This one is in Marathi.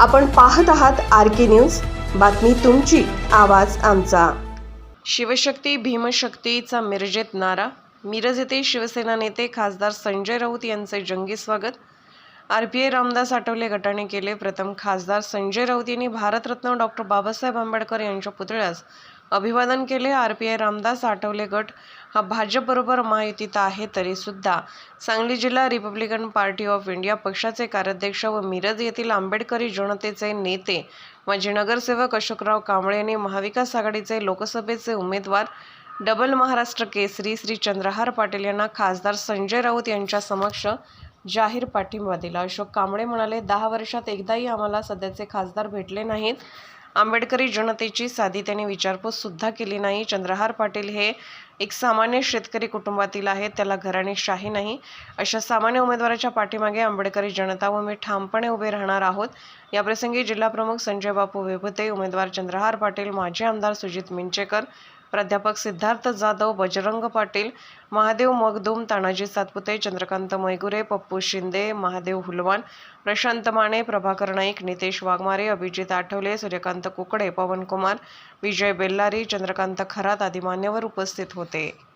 आपण पाहत आहात आर के न्यूज. बातमी तुमची आवाज आमचा. शिवशक्ती भीमशक्तीचा मिरजेत नारा. मिरज येथे शिवसेना नेते खासदार संजय राऊत यांचे जंगी स्वागत. R P I Ramdas Athawale गटाने केले प्रथम खासदार संजय राऊत यांनी भारतरत्न डॉक्टर बाबासाहेब आंबेडकर यांच्या पुतळ्यास अभिवादन केले. R P I Ramdas Athawale गट हा भाजपबरोबर महायुतीत आहे तरीसुद्धा. सांगली जिल्हा रिपब्लिकन पार्टी ऑफ इंडिया पक्षाचे कार्याध्यक्ष व मिरज येथील आंबेडकरी जनतेचे नेते माजी नगरसेवक अशोकराव कांबळे यांनी महाविकास आघाडीचे लोकसभेचे उमेदवार डबल महाराष्ट्र केसरी श्री चंद्रहार पाटील यांना खासदार संजय राऊत यांच्या समक्ष जाहीर पाठिंबा दिला. अशोक कांबळे म्हणाले दहा वर्षात एकदाही आम्हाला सध्याचे खासदार भेटले नाहीत. आंबेडकरी जनतेची साधी त्यांनी विचारपूस सुद्धा केली नाही. चंद्रहार पाटील हे एक सामान्य शेतकरी कुटुंबातील आहेत. त्याला घराणेशाही नाही. अशा सामान्य उमेदवाराच्या पाठीमागे आंबेडकरी जनता व मी ठामपणे उभे राहणार आहोत. याप्रसंगी जिल्हाप्रमुख संजय बापू वेभते उमेदवार चंद्रहार पाटील माजी आमदार सुजित मिंचेकर प्राध्यापक सिद्धार्थ जाधव बजरंग पाटील महादेव मगदूम तानाजी सातपुते चंद्रकांत मैगुरे पप्पू शिंदे महादेव हुलवान प्रशांत माने प्रभाकर नाईक नितेश वाघमारे अभिजित आठवले सूर्यकांत कुकडे पवनकुमार विजय बेल्लारी चंद्रकांत खरात आदी मान्यवर उपस्थित होते.